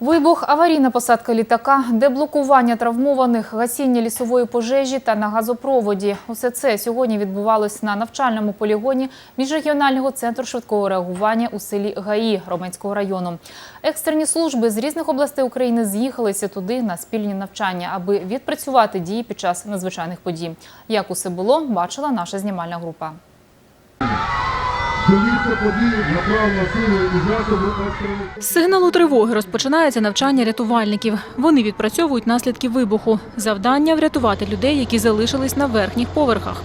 Вибух, аварійна посадка літака, деблокування травмованих, гасіння лісової пожежі та на газопроводі. Усе це сьогодні відбувалось на навчальному полігоні міжрегіонального центру швидкого реагування у селі Гаї Роменського району. Екстрені служби з різних областей України з'їхалися туди на спільні навчання, аби відпрацювати дії під час надзвичайних подій. Як усе було, бачила наша знімальна група. З сигналу тривоги розпочинається навчання рятувальників. Вони відпрацьовують наслідки вибуху. Завдання врятувати людей, які залишились на верхніх поверхах.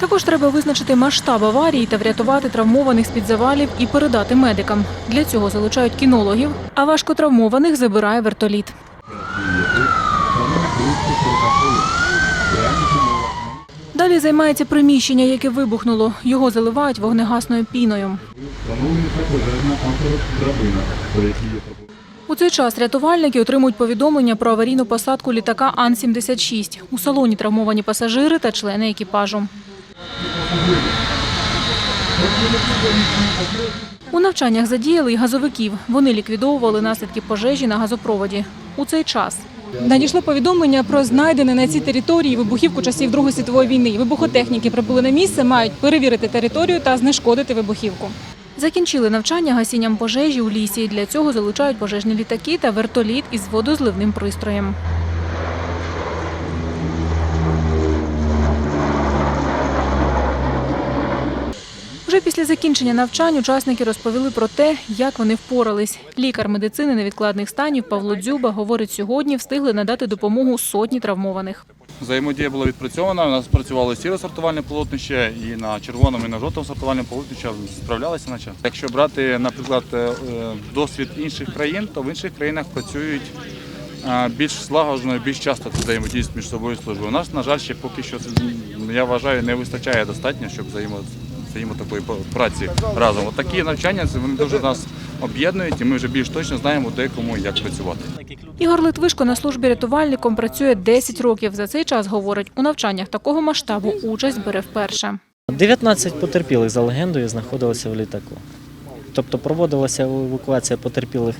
Також треба визначити масштаб аварії та врятувати травмованих з-під завалів і передати медикам. Для цього залучають кінологів, а важкотравмованих забирає вертоліт. Далі займається приміщення, яке вибухнуло. Його заливають вогнегасною піною. У цей час рятувальники отримують повідомлення про аварійну посадку літака Ан-76. У салоні травмовані пасажири та члени екіпажу. У навчаннях задіяли й газовиків. Вони ліквідовували наслідки пожежі на газопроводі. У цей час Надійшло повідомлення про знайдене на цій території вибухівку часів Другої світової війни. Вибухотехніки прибули на місце, мають перевірити територію та знешкодити вибухівку. Закінчили навчання гасінням пожежі у лісі. Для цього залучають пожежні літаки та вертоліт із водозливним пристроєм. Вже після закінчення навчань учасники розповіли про те, як вони впорались. Лікар медицини невідкладних станів Павло Дзюба говорить, сьогодні встигли надати допомогу сотні травмованих. Взаємодія була відпрацьована. У нас працювало сіре сортувальне полотнище і на червоному, і на жовтому сортувальному полотнищі справлялися наче. Якщо брати, наприклад, е, досвід інших країн, то в інших країнах працюють е, більш злагоджено, більш часто взаємодіють між собою служби. У нас, на жаль, ще поки що я вважаю, не вистачає достатньо, щоб взаємо взаємо такої праці разом. От такі навчання вони дуже нас об'єднують, і ми вже більш точно знаємо, де кому і як працювати. Ігор Литвишко на службі рятувальником працює 10 років. За цей час, говорить, у навчаннях такого масштабу участь бере вперше. 19 потерпілих за легендою знаходилися в літаку. Тобто проводилася евакуація потерпілих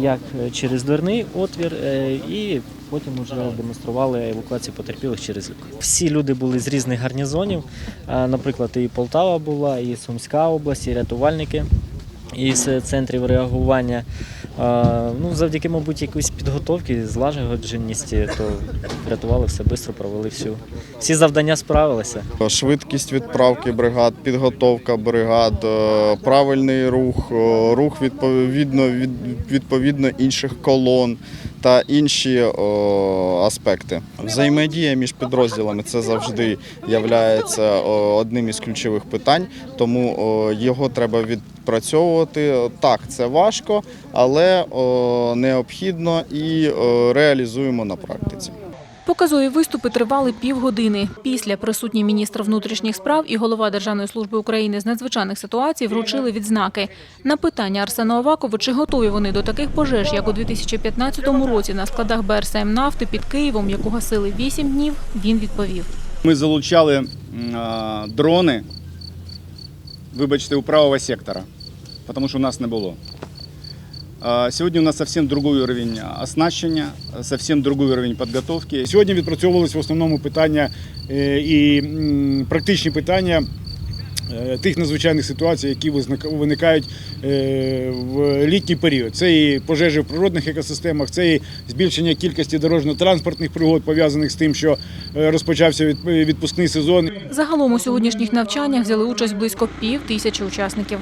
як через дверний отвір, е, і потім вже демонстрували евакуацію потерпілих через люк. Всі люди були з різних гарнізонів. Е, Наприклад, і Полтава була, і Сумська область, і рятувальники із центрів реагування. Ну, завдяки, мабуть, якоїсь підготовки, злагодженості, то врятували все швидко, провели всю. Всі завдання справилися. Швидкість відправки бригад, підготовка бригад, е, правильний рух, е, рух відповідно від відповідно інших колон та інші о, аспекти. Взаємодія між підрозділами це завжди є одним із ключових питань, тому о, його треба відпрацьовувати. Так, це важко, але о, необхідно і о, реалізуємо на практиці. Показові виступи тривали півгодини. Після присутній міністр внутрішніх справ і голова Державної служби України з надзвичайних ситуацій вручили відзнаки. На питання Арсена Овакова, чи готові вони до таких пожеж, як у 2015 році на складах БРСМ нафти під Києвом, яку гасили 8 днів, він відповів. Ми залучали дрони, вибачте, у правого сектора, тому що у нас не було. Сьогодні у нас зовсім другий уровень оснащення, зовсім другий уровень підготовки. Сьогодні відпрацьовувалися в основному питання е, і практичні питання е, тих надзвичайних ситуацій, які виникають е, в літній період. Це і пожежі в природних екосистемах, це і збільшення кількості дорожньо-транспортних пригод, пов'язаних з тим, що розпочався від- відпускний сезон. Загалом у сьогоднішніх навчаннях взяли участь близько пів тисячі учасників.